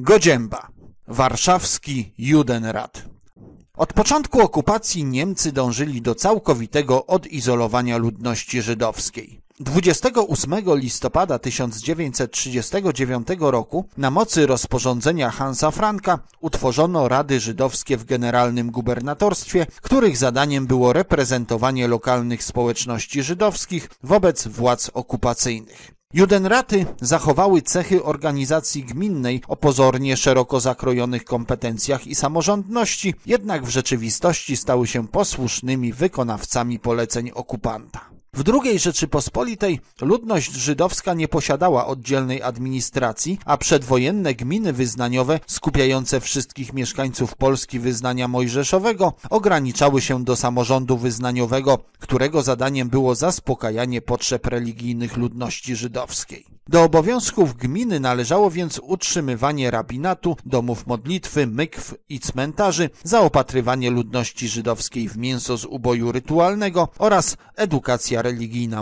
Godzięba. Warszawski Judenrat. Od początku okupacji Niemcy dążyli do całkowitego odizolowania ludności żydowskiej. 28 listopada 1939 roku na mocy rozporządzenia Hansa Franka utworzono Rady Żydowskie w Generalnym Gubernatorstwie, których zadaniem było reprezentowanie lokalnych społeczności żydowskich wobec władz okupacyjnych. Judenraty zachowały cechy organizacji gminnej o pozornie szeroko zakrojonych kompetencjach i samorządności, jednak w rzeczywistości stały się posłusznymi wykonawcami poleceń okupanta. W II Rzeczypospolitej ludność żydowska nie posiadała oddzielnej administracji, a przedwojenne gminy wyznaniowe skupiające wszystkich mieszkańców Polski wyznania mojżeszowego ograniczały się do samorządu wyznaniowego, którego zadaniem było zaspokajanie potrzeb religijnych ludności żydowskiej. Do obowiązków gminy należało więc utrzymywanie rabinatu, domów modlitwy, mykw i cmentarzy, zaopatrywanie ludności żydowskiej w mięso z uboju rytualnego oraz edukacja religijna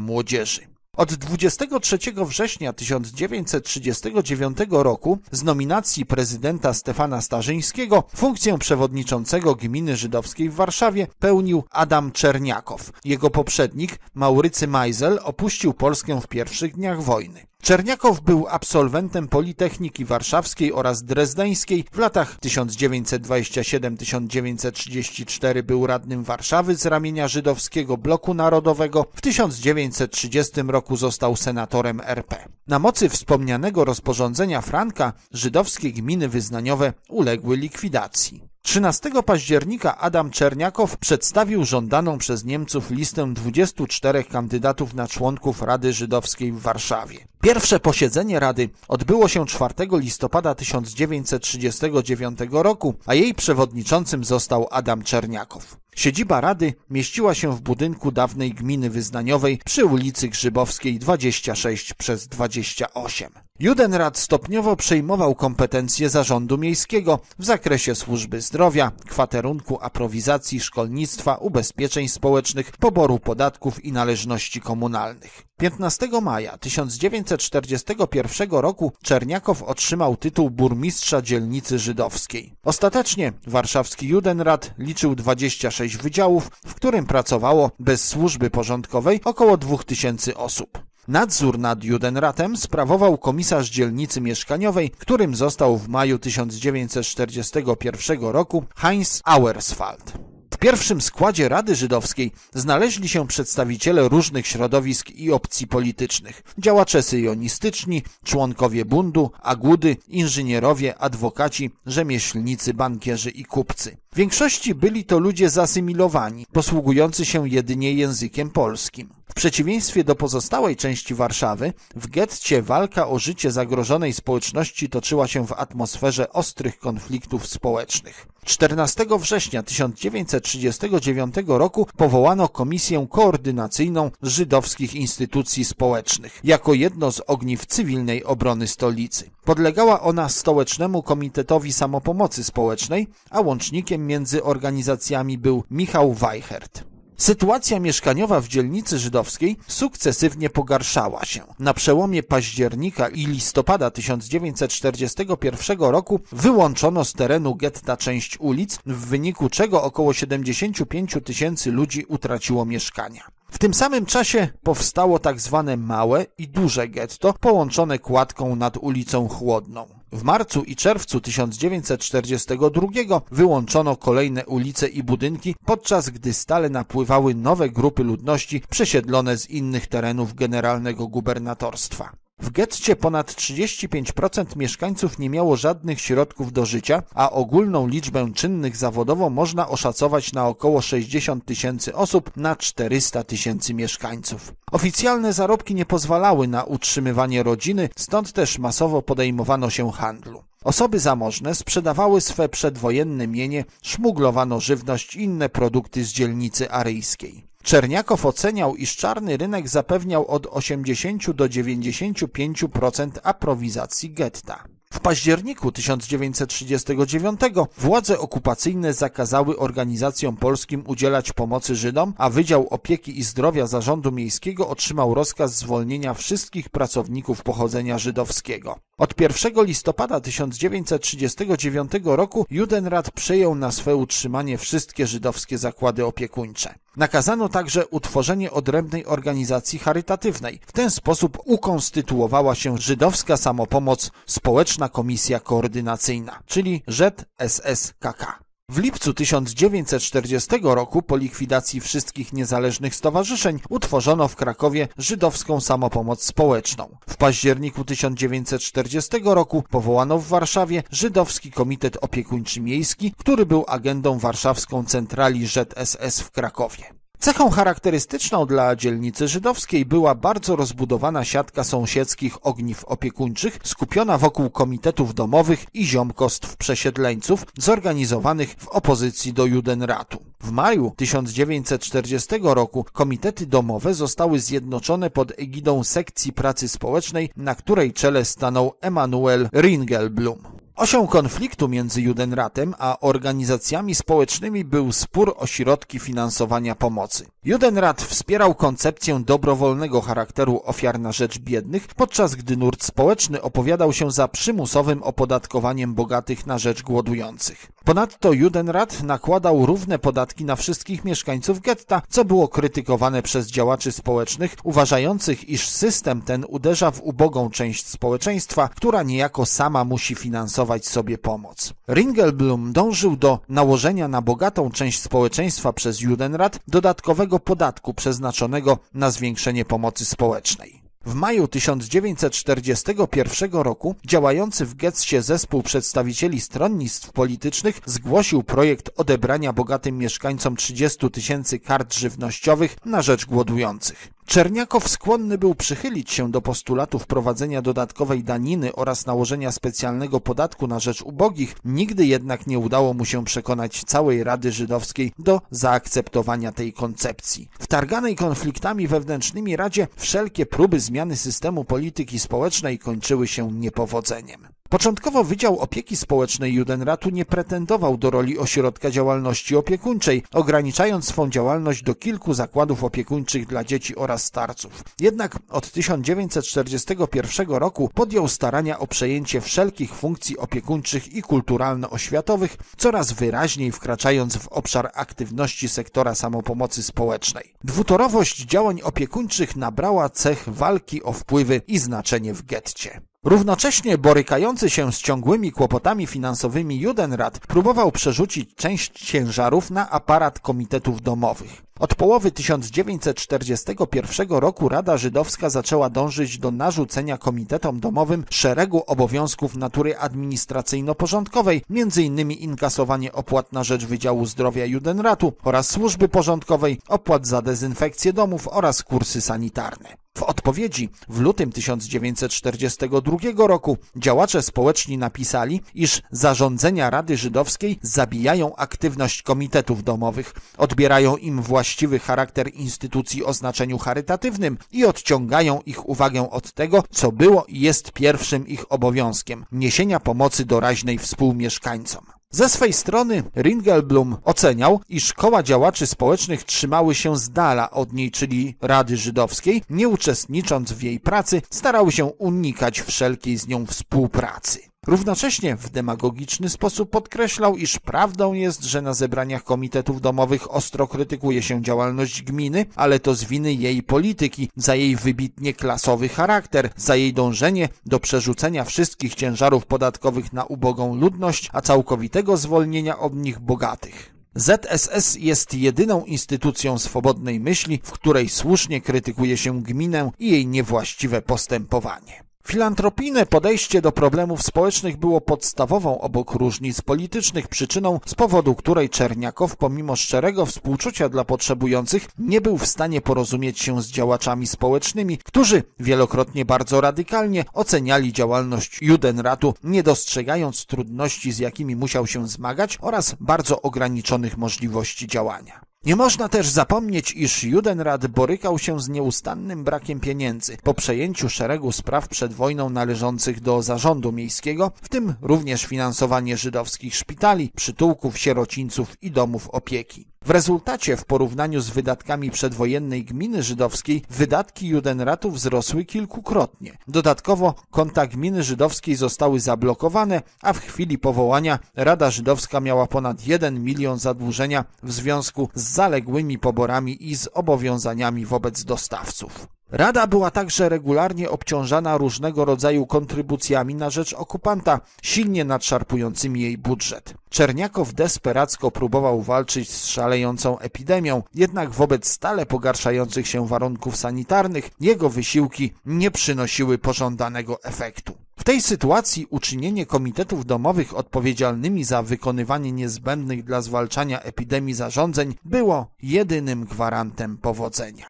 młodzieży. Od 23 września 1939 roku z nominacji prezydenta Stefana Starzyńskiego funkcję przewodniczącego gminy żydowskiej w Warszawie pełnił Adam Czerniakow. Jego poprzednik, Maurycy Majzel, opuścił Polskę w pierwszych dniach wojny. Czerniakow był absolwentem Politechniki Warszawskiej oraz Drezdeńskiej. W latach 1927-1934 był radnym Warszawy z ramienia żydowskiego bloku narodowego. W 1930 roku został senatorem RP. Na mocy wspomnianego rozporządzenia Franka żydowskie gminy wyznaniowe uległy likwidacji. 13 października Adam Czerniakow przedstawił żądaną przez Niemców listę 24 kandydatów na członków Rady Żydowskiej w Warszawie. Pierwsze posiedzenie Rady odbyło się 4 listopada 1939 roku, a jej przewodniczącym został Adam Czerniakow. Siedziba Rady mieściła się w budynku dawnej gminy wyznaniowej przy ulicy Grzybowskiej 26 przez 28. Judenrat stopniowo przejmował kompetencje zarządu miejskiego w zakresie służby zdrowia, kwaterunku, aprowizacji, szkolnictwa, ubezpieczeń społecznych, poboru podatków i należności komunalnych. 15 maja 1941 roku Czerniakow otrzymał tytuł burmistrza dzielnicy żydowskiej. Ostatecznie warszawski Judenrat liczył 26 wydziałów, w którym pracowało bez służby porządkowej około 2000 osób. Nadzór nad Judenratem sprawował komisarz dzielnicy mieszkaniowej, którym został w maju 1941 roku Heinz Auerswald. W pierwszym składzie Rady Żydowskiej znaleźli się przedstawiciele różnych środowisk i opcji politycznych, działacze syjonistyczni, członkowie bundu, agudy, inżynierowie, adwokaci, rzemieślnicy, bankierzy i kupcy. W większości byli to ludzie zasymilowani, posługujący się jedynie językiem polskim. W przeciwieństwie do pozostałej części Warszawy, w getcie walka o życie zagrożonej społeczności toczyła się w atmosferze ostrych konfliktów społecznych. 14 września 1939 roku powołano Komisję Koordynacyjną Żydowskich Instytucji Społecznych jako jedno z ogniw cywilnej obrony stolicy. Podlegała ona Stołecznemu Komitetowi Samopomocy Społecznej, a łącznikiem między organizacjami był Michał Weichert. Sytuacja mieszkaniowa w dzielnicy żydowskiej sukcesywnie pogarszała się. Na przełomie października i listopada 1941 roku wyłączono z terenu getta część ulic, w wyniku czego około 75 tysięcy ludzi utraciło mieszkania. W tym samym czasie powstało tak zwane małe i duże getto połączone kładką nad ulicą Chłodną. W marcu i czerwcu 1942 wyłączono kolejne ulice i budynki, podczas gdy stale napływały nowe grupy ludności przesiedlone z innych terenów generalnego gubernatorstwa. W getcie ponad 35% mieszkańców nie miało żadnych środków do życia, a ogólną liczbę czynnych zawodowo można oszacować na około 60 tysięcy osób na 400 tysięcy mieszkańców. Oficjalne zarobki nie pozwalały na utrzymywanie rodziny, stąd też masowo podejmowano się handlu. Osoby zamożne sprzedawały swe przedwojenne mienie, szmuglowano żywność i inne produkty z dzielnicy aryjskiej. Czerniakow oceniał, iż czarny rynek zapewniał od 80 do 95% aprowizacji getta. W październiku 1939 władze okupacyjne zakazały organizacjom polskim udzielać pomocy Żydom, a Wydział Opieki i Zdrowia Zarządu Miejskiego otrzymał rozkaz zwolnienia wszystkich pracowników pochodzenia żydowskiego. Od 1 listopada 1939 roku Judenrat przejął na swe utrzymanie wszystkie żydowskie zakłady opiekuńcze. Nakazano także utworzenie odrębnej organizacji charytatywnej. W ten sposób ukonstytuowała się Żydowska Samopomoc Społeczna Komisja Koordynacyjna, czyli ŻSSKK. W lipcu 1940 roku po likwidacji wszystkich niezależnych stowarzyszeń utworzono w Krakowie Żydowską Samopomoc Społeczną. W październiku 1940 roku powołano w Warszawie Żydowski Komitet Opiekuńczy Miejski, który był agendą warszawską centrali ŻSS w Krakowie. Cechą charakterystyczną dla dzielnicy żydowskiej była bardzo rozbudowana siatka sąsiedzkich ogniw opiekuńczych, skupiona wokół komitetów domowych i ziomkostw przesiedleńców, zorganizowanych w opozycji do Judenratu. W maju 1940 roku komitety domowe zostały zjednoczone pod egidą sekcji pracy społecznej, na której czele stanął Emanuel Ringelblum. Osią konfliktu między Judenratem a organizacjami społecznymi był spór o środki finansowania pomocy. Judenrat wspierał koncepcję dobrowolnego charakteru ofiar na rzecz biednych, podczas gdy nurt społeczny opowiadał się za przymusowym opodatkowaniem bogatych na rzecz głodujących. Ponadto Judenrat nakładał równe podatki na wszystkich mieszkańców getta, co było krytykowane przez działaczy społecznych, uważających, iż system ten uderza w ubogą część społeczeństwa, która niejako sama musi finansować sobie pomoc. Ringelblum dążył do nałożenia na bogatą część społeczeństwa przez Judenrat dodatkowego podatku przeznaczonego na zwiększenie pomocy społecznej. W maju 1941 roku działający w Getsie zespół przedstawicieli stronnictw politycznych zgłosił projekt odebrania bogatym mieszkańcom 30 tysięcy kart żywnościowych na rzecz głodujących. Czerniakow skłonny był przychylić się do postulatu wprowadzenia dodatkowej daniny oraz nałożenia specjalnego podatku na rzecz ubogich, nigdy jednak nie udało mu się przekonać całej Rady Żydowskiej do zaakceptowania tej koncepcji. W targanej konfliktami wewnętrznymi Radzie wszelkie próby zmiany systemu polityki społecznej kończyły się niepowodzeniem. Początkowo Wydział Opieki Społecznej Judenratu nie pretendował do roli ośrodka działalności opiekuńczej, ograniczając swą działalność do kilku zakładów opiekuńczych dla dzieci oraz starców. Jednak od 1941 roku podjął starania o przejęcie wszelkich funkcji opiekuńczych i kulturalno-oświatowych, coraz wyraźniej wkraczając w obszar aktywności sektora samopomocy społecznej. Dwutorowość działań opiekuńczych nabrała cech walki o wpływy i znaczenie w getcie. Równocześnie borykający się z ciągłymi kłopotami finansowymi Judenrat próbował przerzucić część ciężarów na aparat komitetów domowych. Od połowy 1941 roku Rada Żydowska zaczęła dążyć do narzucenia komitetom domowym szeregu obowiązków natury administracyjno-porządkowej, m.in. inkasowanie opłat na rzecz Wydziału Zdrowia Judenratu oraz służby porządkowej, opłat za dezynfekcję domów oraz kursy sanitarne. W odpowiedzi w lutym 1942 roku działacze społeczni napisali, iż zarządzenia Rady Żydowskiej zabijają aktywność komitetów domowych, odbierają im właściwy charakter instytucji o znaczeniu charytatywnym i odciągają ich uwagę od tego, co było i jest pierwszym ich obowiązkiem niesienia pomocy doraźnej współmieszkańcom. Ze swej strony Ringelblum oceniał, iż koła działaczy społecznych trzymały się z dala od niej, czyli Rady Żydowskiej, nie uczestnicząc w jej pracy, starały się unikać wszelkiej z nią współpracy. Równocześnie w demagogiczny sposób podkreślał, iż prawdą jest, że na zebraniach komitetów domowych ostro krytykuje się działalność gminy, ale to z winy jej polityki, za jej wybitnie klasowy charakter, za jej dążenie do przerzucenia wszystkich ciężarów podatkowych na ubogą ludność, a całkowitego zwolnienia od nich bogatych. ZSS jest jedyną instytucją swobodnej myśli, w której słusznie krytykuje się gminę i jej niewłaściwe postępowanie. Filantropijne podejście do problemów społecznych było podstawową obok różnic politycznych przyczyną, z powodu której Czerniakow, pomimo szczerego współczucia dla potrzebujących, nie był w stanie porozumieć się z działaczami społecznymi, którzy wielokrotnie bardzo radykalnie oceniali działalność Judenratu, nie dostrzegając trudności, z jakimi musiał się zmagać oraz bardzo ograniczonych możliwości działania. Nie można też zapomnieć, iż Judenrat borykał się z nieustannym brakiem pieniędzy po przejęciu szeregu spraw przed wojną należących do zarządu miejskiego, w tym również finansowanie żydowskich szpitali, przytułków, sierocińców i domów opieki. W rezultacie w porównaniu z wydatkami przedwojennej gminy żydowskiej wydatki Judenratu wzrosły kilkukrotnie. Dodatkowo konta gminy żydowskiej zostały zablokowane, a w chwili powołania Rada Żydowska miała ponad 1 milion zadłużenia w związku z zaległymi poborami i z obowiązaniami wobec dostawców. Rada była także regularnie obciążana różnego rodzaju kontrybucjami na rzecz okupanta, silnie nadszarpującymi jej budżet. Czerniakow desperacko próbował walczyć z szalejącą epidemią, jednak wobec stale pogarszających się warunków sanitarnych jego wysiłki nie przynosiły pożądanego efektu. W tej sytuacji uczynienie komitetów domowych odpowiedzialnymi za wykonywanie niezbędnych dla zwalczania epidemii zarządzeń było jedynym gwarantem powodzenia.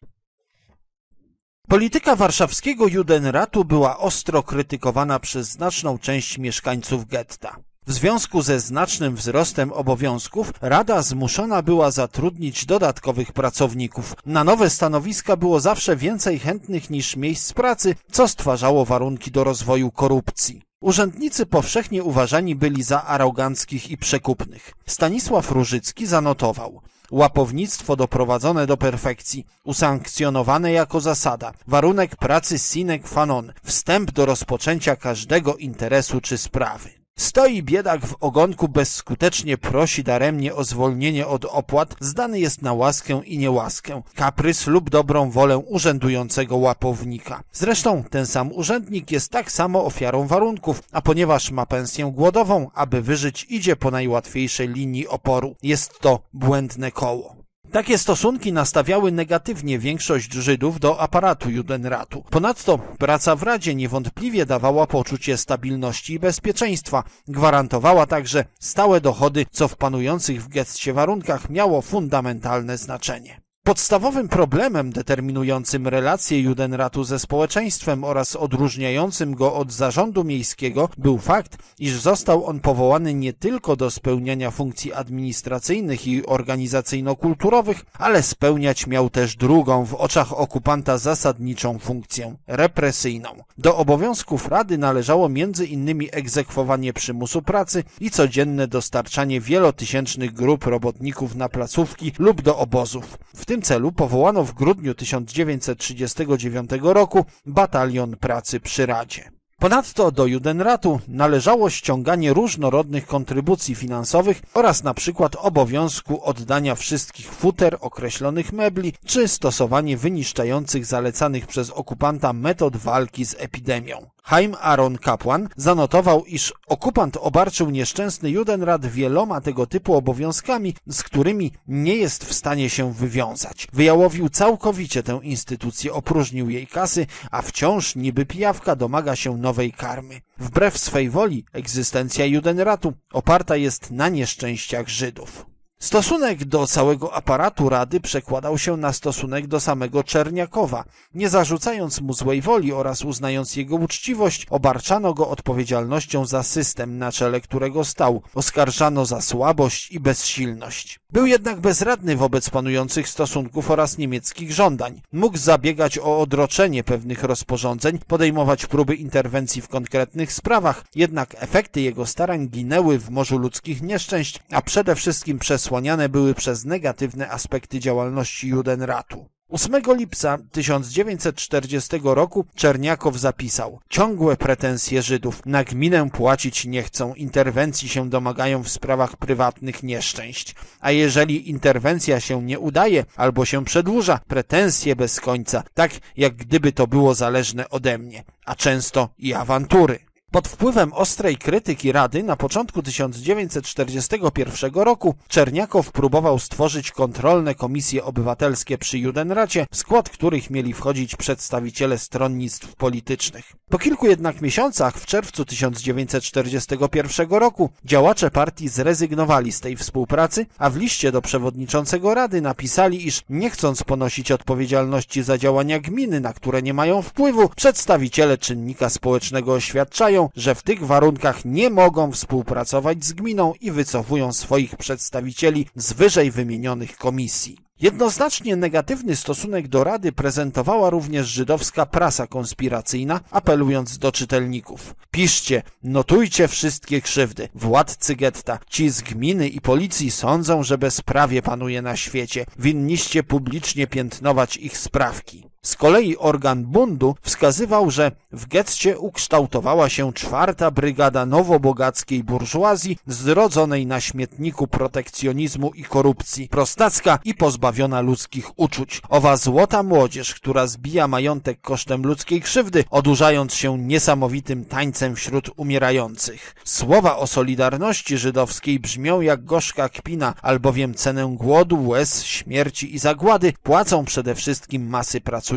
Polityka warszawskiego Judenratu była ostro krytykowana przez znaczną część mieszkańców getta. W związku ze znacznym wzrostem obowiązków Rada zmuszona była zatrudnić dodatkowych pracowników. Na nowe stanowiska było zawsze więcej chętnych niż miejsc pracy, co stwarzało warunki do rozwoju korupcji. Urzędnicy powszechnie uważani byli za aroganckich i przekupnych. Stanisław Różycki zanotował łapownictwo doprowadzone do perfekcji, usankcjonowane jako zasada, warunek pracy sine qua non, wstęp do rozpoczęcia każdego interesu czy sprawy. Stoi biedak w ogonku bezskutecznie prosi daremnie o zwolnienie od opłat, zdany jest na łaskę i niełaskę, kaprys lub dobrą wolę urzędującego łapownika. Zresztą ten sam urzędnik jest tak samo ofiarą warunków, a ponieważ ma pensję głodową, aby wyżyć idzie po najłatwiejszej linii oporu. Jest to błędne koło. Takie stosunki nastawiały negatywnie większość Żydów do aparatu Judenratu. Ponadto praca w Radzie niewątpliwie dawała poczucie stabilności i bezpieczeństwa. Gwarantowała także stałe dochody, co w panujących w getcie warunkach miało fundamentalne znaczenie. Podstawowym problemem determinującym relacje Judenratu ze społeczeństwem oraz odróżniającym go od zarządu miejskiego był fakt, iż został on powołany nie tylko do spełniania funkcji administracyjnych i organizacyjno-kulturowych, ale spełniać miał też drugą w oczach okupanta zasadniczą funkcję represyjną. Do obowiązków Rady należało innymi egzekwowanie przymusu pracy i codzienne dostarczanie wielotysięcznych grup robotników na placówki lub do obozów. W tym tym celu powołano w grudniu 1939 roku Batalion Pracy przy Radzie. Ponadto do Judenratu należało ściąganie różnorodnych kontrybucji finansowych oraz na przykład obowiązku oddania wszystkich futer, określonych mebli, czy stosowanie wyniszczających zalecanych przez okupanta metod walki z epidemią. Haim Aaron Kapłan zanotował, iż okupant obarczył nieszczęsny Judenrat wieloma tego typu obowiązkami, z którymi nie jest w stanie się wywiązać. Wyjałowił całkowicie tę instytucję, opróżnił jej kasy, a wciąż niby pijawka domaga się nowej karmy. Wbrew swej woli egzystencja Judenratu oparta jest na nieszczęściach Żydów. Stosunek do całego aparatu Rady przekładał się na stosunek do samego Czerniakowa. Nie zarzucając mu złej woli oraz uznając jego uczciwość, obarczano go odpowiedzialnością za system, na czele którego stał. Oskarżano za słabość i bezsilność. Był jednak bezradny wobec panujących stosunków oraz niemieckich żądań. Mógł zabiegać o odroczenie pewnych rozporządzeń, podejmować próby interwencji w konkretnych sprawach, jednak efekty jego starań ginęły w morzu ludzkich nieszczęść, a przede wszystkim przesłaniane były przez negatywne aspekty działalności Judenratu. 8 lipca 1940 roku Czerniakow zapisał Ciągłe pretensje Żydów na gminę płacić nie chcą, interwencji się domagają w sprawach prywatnych nieszczęść. A jeżeli interwencja się nie udaje albo się przedłuża, pretensje bez końca, tak jak gdyby to było zależne ode mnie, a często i awantury. Pod wpływem ostrej krytyki Rady na początku 1941 roku Czerniakow próbował stworzyć kontrolne komisje obywatelskie przy Judenracie, w skład których mieli wchodzić przedstawiciele stronnictw politycznych. Po kilku jednak miesiącach, w czerwcu 1941 roku, działacze partii zrezygnowali z tej współpracy, a w liście do przewodniczącego Rady napisali, iż nie chcąc ponosić odpowiedzialności za działania gminy, na które nie mają wpływu, przedstawiciele czynnika społecznego oświadczają, że w tych warunkach nie mogą współpracować z gminą i wycofują swoich przedstawicieli z wyżej wymienionych komisji. Jednoznacznie negatywny stosunek do Rady prezentowała również żydowska prasa konspiracyjna, apelując do czytelników. Piszcie, notujcie wszystkie krzywdy. Władcy getta, ci z gminy i policji sądzą, że bezprawie panuje na świecie. Winniście publicznie piętnować ich sprawki. Z kolei organ bundu wskazywał, że w getcie ukształtowała się czwarta brygada nowobogackiej burżuazji zrodzonej na śmietniku protekcjonizmu i korupcji, prostacka i pozbawiona ludzkich uczuć. Owa złota młodzież, która zbija majątek kosztem ludzkiej krzywdy, odurzając się niesamowitym tańcem wśród umierających. Słowa o solidarności żydowskiej brzmią jak gorzka kpina, albowiem cenę głodu, łez, śmierci i zagłady płacą przede wszystkim masy pracujące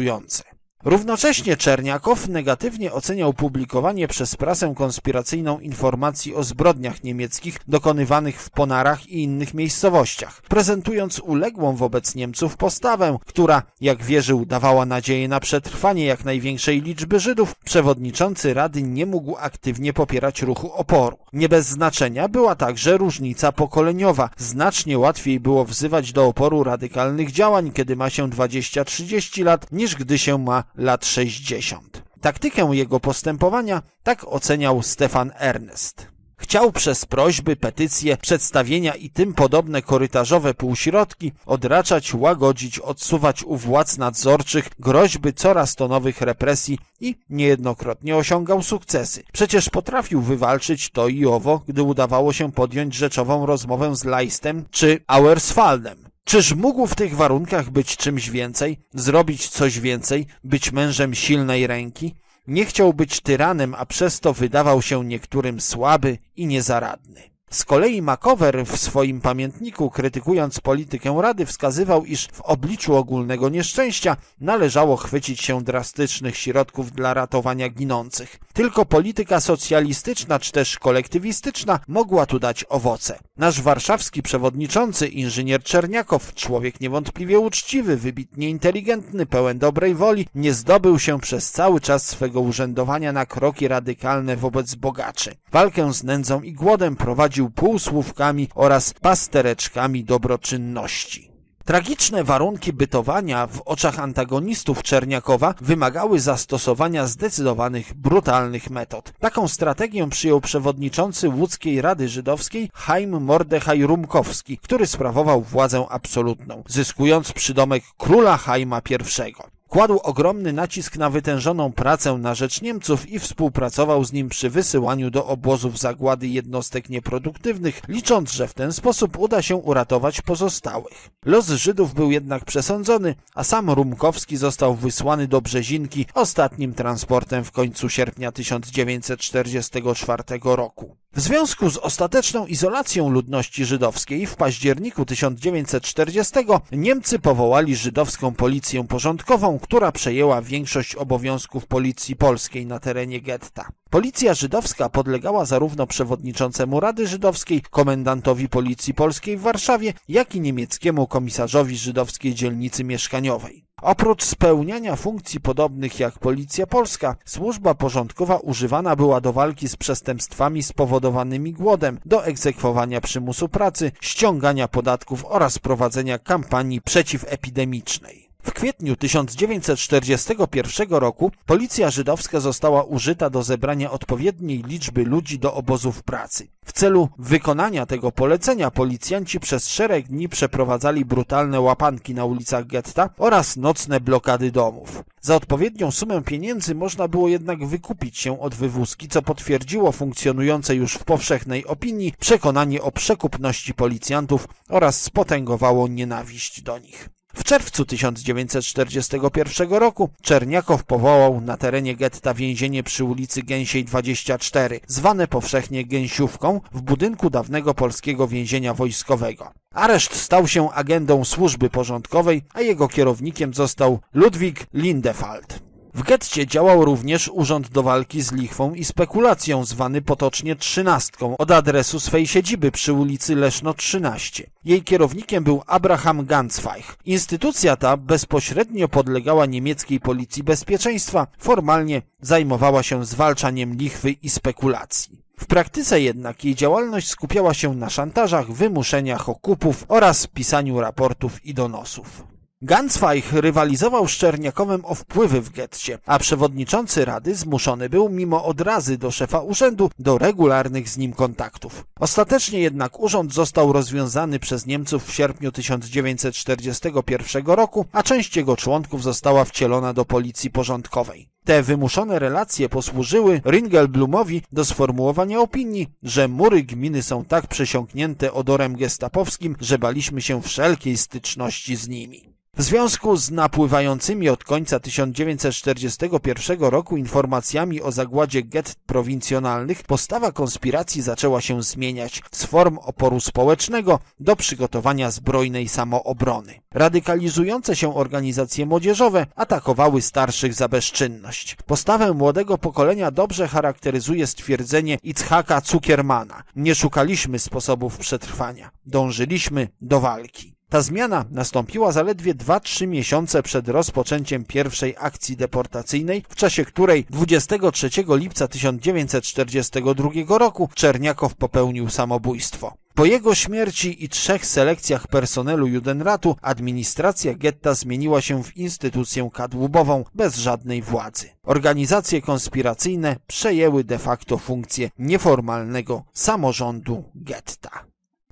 Równocześnie Czerniakow negatywnie oceniał publikowanie przez prasę konspiracyjną informacji o zbrodniach niemieckich dokonywanych w Ponarach i innych miejscowościach, prezentując uległą wobec Niemców postawę, która, jak wierzył, dawała nadzieję na przetrwanie jak największej liczby Żydów, przewodniczący Rady nie mógł aktywnie popierać ruchu oporu. Nie bez znaczenia była także różnica pokoleniowa. Znacznie łatwiej było wzywać do oporu radykalnych działań, kiedy ma się 20-30 lat, niż gdy się ma lat 60. Taktykę jego postępowania tak oceniał Stefan Ernest. Chciał przez prośby, petycje, przedstawienia i tym podobne korytarzowe półśrodki odraczać, łagodzić, odsuwać u władz nadzorczych groźby coraz to nowych represji i niejednokrotnie osiągał sukcesy. Przecież potrafił wywalczyć to i owo, gdy udawało się podjąć rzeczową rozmowę z Leistem czy Auerswaldem. Czyż mógł w tych warunkach być czymś więcej, zrobić coś więcej, być mężem silnej ręki? Nie chciał być tyranem, a przez to wydawał się niektórym słaby i niezaradny. Z kolei Makower w swoim pamiętniku, krytykując politykę Rady, wskazywał, iż w obliczu ogólnego nieszczęścia należało chwycić się drastycznych środków dla ratowania ginących. Tylko polityka socjalistyczna czy też kolektywistyczna mogła tu dać owoce. Nasz warszawski przewodniczący, inżynier Czerniakow, człowiek niewątpliwie uczciwy, wybitnie inteligentny, pełen dobrej woli, nie zdobył się przez cały czas swego urzędowania na kroki radykalne wobec bogaczy. Walkę z nędzą i głodem prowadził półsłówkami oraz pastereczkami dobroczynności. Tragiczne warunki bytowania w oczach antagonistów Czerniakowa wymagały zastosowania zdecydowanych, brutalnych metod. Taką strategię przyjął przewodniczący łódzkiej Rady Żydowskiej Chaim Mordechaj Rumkowski, który sprawował władzę absolutną, zyskując przydomek króla Chaima I. Kładł ogromny nacisk na wytężoną pracę na rzecz Niemców i współpracował z nim przy wysyłaniu do obozów zagłady jednostek nieproduktywnych, licząc, że w ten sposób uda się uratować pozostałych. Los Żydów był jednak przesądzony, a sam Rumkowski został wysłany do Brzezinki ostatnim transportem w końcu sierpnia 1944 roku. W związku z ostateczną izolacją ludności żydowskiej w październiku 1940 Niemcy powołali żydowską policję porządkową, która przejęła większość obowiązków policji polskiej na terenie getta. Policja żydowska podlegała zarówno przewodniczącemu Rady Żydowskiej, komendantowi Policji Polskiej w Warszawie, jak i niemieckiemu komisarzowi żydowskiej dzielnicy mieszkaniowej. Oprócz spełniania funkcji podobnych jak Policja Polska, służba porządkowa używana była do walki z przestępstwami spowodowanymi głodem, do egzekwowania przymusu pracy, ściągania podatków oraz prowadzenia kampanii przeciwepidemicznej. W kwietniu 1941 roku policja żydowska została użyta do zebrania odpowiedniej liczby ludzi do obozów pracy. W celu wykonania tego polecenia policjanci przez szereg dni przeprowadzali brutalne łapanki na ulicach getta oraz nocne blokady domów. Za odpowiednią sumę pieniędzy można było jednak wykupić się od wywózki, co potwierdziło funkcjonujące już w powszechnej opinii przekonanie o przekupności policjantów oraz spotęgowało nienawiść do nich. W czerwcu 1941 roku Czerniakow powołał na terenie getta więzienie przy ulicy Gęsiej 24, zwane powszechnie Gęsiówką, w budynku dawnego polskiego więzienia wojskowego. Areszt stał się agendą służby porządkowej, a jego kierownikiem został Ludwik Lindefald. W getcie działał również Urząd do Walki z Lichwą i Spekulacją, zwany potocznie Trzynastką, od adresu swej siedziby przy ulicy Leszno 13. Jej kierownikiem był Abraham Ganzweich. Instytucja ta bezpośrednio podlegała niemieckiej policji bezpieczeństwa, formalnie zajmowała się zwalczaniem lichwy i spekulacji. W praktyce jednak jej działalność skupiała się na szantażach, wymuszeniach okupów oraz pisaniu raportów i donosów. Gansweich rywalizował z Czerniakowem o wpływy w getcie, a przewodniczący rady zmuszony był mimo odrazy do szefa urzędu do regularnych z nim kontaktów. Ostatecznie jednak urząd został rozwiązany przez Niemców w sierpniu 1941 roku, a część jego członków została wcielona do policji porządkowej. Te wymuszone relacje posłużyły Ringelblumowi do sformułowania opinii, że mury gminy są tak przesiąknięte odorem gestapowskim, że baliśmy się wszelkiej styczności z nimi. W związku z napływającymi od końca 1941 roku informacjami o zagładzie gett prowincjonalnych, postawa konspiracji zaczęła się zmieniać z form oporu społecznego do przygotowania zbrojnej samoobrony. Radykalizujące się organizacje młodzieżowe atakowały starszych za bezczynność. Postawę młodego pokolenia dobrze charakteryzuje stwierdzenie Itzhaka Zuckermana. Nie szukaliśmy sposobów przetrwania, dążyliśmy do walki. Ta zmiana nastąpiła zaledwie 2-3 miesiące przed rozpoczęciem pierwszej akcji deportacyjnej, w czasie której 23 lipca 1942 roku Czerniakow popełnił samobójstwo. Po jego śmierci i trzech selekcjach personelu Judenratu administracja getta zmieniła się w instytucję kadłubową bez żadnej władzy. Organizacje konspiracyjne przejęły de facto funkcję nieformalnego samorządu getta.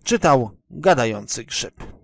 Czytał gadający grzyb.